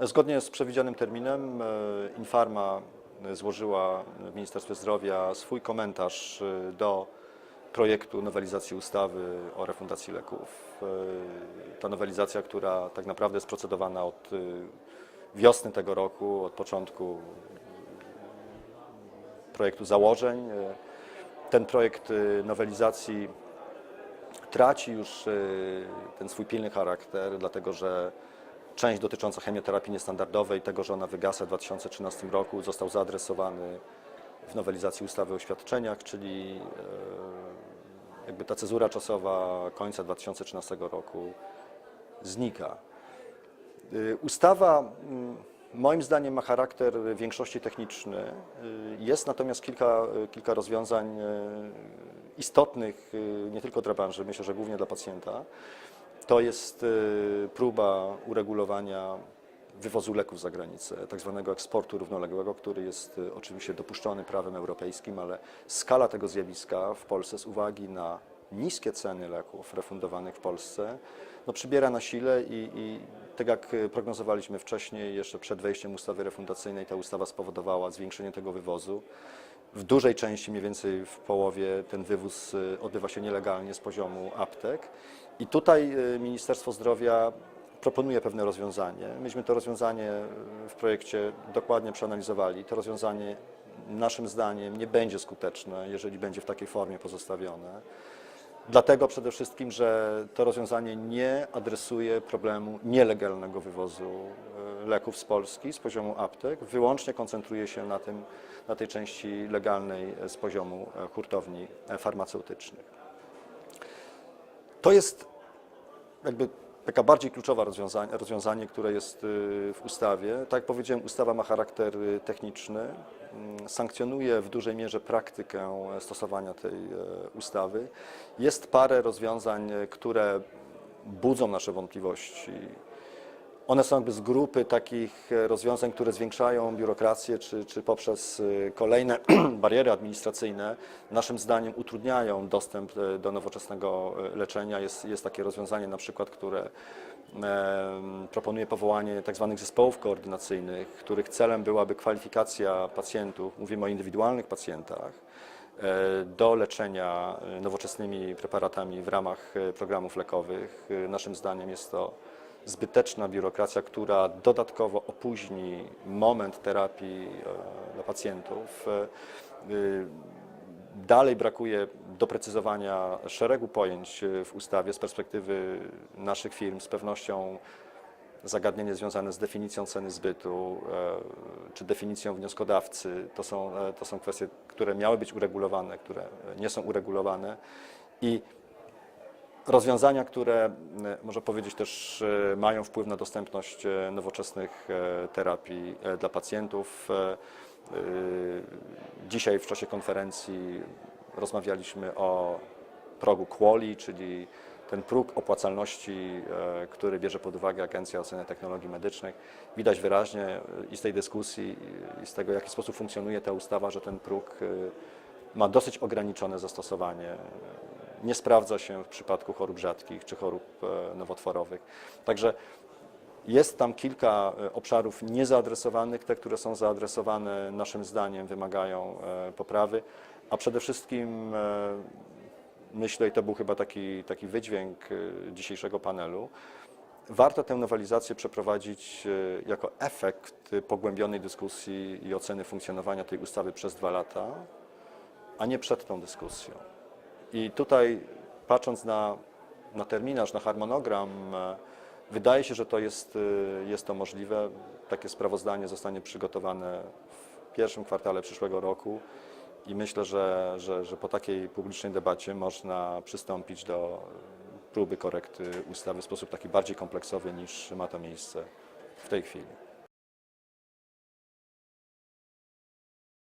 Zgodnie z przewidzianym terminem e, Infarma złożyła w Ministerstwie Zdrowia swój komentarz e, do projektu nowelizacji ustawy o refundacji leków. E, Ta nowelizacja, która tak naprawdę jest procedowana od wiosny tego roku, od początku projektu założeń. Ten projekt nowelizacji traci już ten swój pilny charakter, dlatego że część dotycząca chemioterapii niestandardowej, tego, że ona wygasa w 2013 roku, został zaadresowany w nowelizacji ustawy o świadczeniach, czyli e, jakby ta cezura czasowa końca 2013 roku znika. Y, Ustawa mm, moim zdaniem ma charakter większości techniczny. Y, Jest natomiast kilka, kilka rozwiązań istotnych nie tylko dla branży, myślę, że głównie dla pacjenta. To jest y, próba uregulowania wywozu leków za granicę, tak zwanego eksportu równoległego, który jest y, oczywiście dopuszczony prawem europejskim, ale skala tego zjawiska w Polsce z uwagi na niskie ceny leków refundowanych w Polsce no, przybiera na sile i, i tak jak y, prognozowaliśmy wcześniej, jeszcze przed wejściem ustawy refundacyjnej, ta ustawa spowodowała zwiększenie tego wywozu. W dużej części, mniej więcej w połowie, ten wywóz y, odbywa się nielegalnie z poziomu aptek. I tutaj y, Ministerstwo Zdrowia proponuje pewne rozwiązanie. Myśmy to rozwiązanie y, w projekcie dokładnie przeanalizowali. To rozwiązanie naszym zdaniem nie będzie skuteczne, jeżeli będzie w takiej formie pozostawione. Dlatego przede wszystkim, że to rozwiązanie nie adresuje problemu nielegalnego wywozu leków z Polski z poziomu aptek, wyłącznie koncentruje się na, tym, na tej części legalnej e, z poziomu e, hurtowni e, farmaceutycznych. To jest jakby taka bardziej kluczowa rozwiązanie, rozwiązanie, które jest y, w ustawie. Tak jak powiedziałem, ustawa ma charakter y, techniczny, mm, sankcjonuje w dużej mierze praktykę stosowania tej ustawy. Jest parę rozwiązań, które budzą nasze wątpliwości. One są jakby z grupy takich e, rozwiązań, które zwiększają biurokrację, czy, czy poprzez e, kolejne bariery administracyjne, naszym zdaniem utrudniają dostęp e, do nowoczesnego leczenia. Jest, jest takie rozwiązanie na przykład, które proponuje powołanie tak zwanych zespołów koordynacyjnych, których celem byłaby kwalifikacja pacjentów, mówimy o indywidualnych pacjentach, do leczenia nowoczesnymi preparatami w ramach programów lekowych. Naszym zdaniem jest to zbyteczna biurokracja, która dodatkowo opóźni moment terapii e, dla pacjentów. E, y, Dalej brakuje doprecyzowania szeregu pojęć e, w ustawie z perspektywy naszych firm. Z pewnością zagadnienie związane z definicją ceny zbytu e, czy definicją wnioskodawcy to są, e, to są kwestie, które miały być uregulowane, które e, nie są uregulowane. I rozwiązania, które e, można powiedzieć też e, mają wpływ na dostępność e, nowoczesnych terapii dla pacjentów. Dzisiaj w czasie konferencji rozmawialiśmy o progu QUALI, czyli ten próg opłacalności, który bierze pod uwagę Agencja Oceny Technologii Medycznych. Widać wyraźnie i z tej dyskusji, i z tego, w jaki sposób funkcjonuje ta ustawa, że ten próg ma dosyć ograniczone zastosowanie nie sprawdza się w przypadku chorób rzadkich czy chorób e, nowotworowych. Także jest tam kilka e, obszarów niezaadresowanych. Te, które są zaadresowane, naszym zdaniem wymagają e, poprawy, a przede wszystkim myślę, i to był chyba taki, taki wydźwięk dzisiejszego panelu, warto tę nowelizację przeprowadzić jako efekt pogłębionej dyskusji i oceny funkcjonowania tej ustawy przez dwa lata, a nie przed tą dyskusją. I tutaj patrząc na, na terminarz, na harmonogram, e, wydaje się, że to jest, e, jest to możliwe. Takie sprawozdanie zostanie przygotowane w pierwszym kwartale przyszłego roku i myślę, że, że, że po takiej publicznej debacie można przystąpić do próby korekty ustawy w sposób taki bardziej kompleksowy niż ma to miejsce w tej chwili.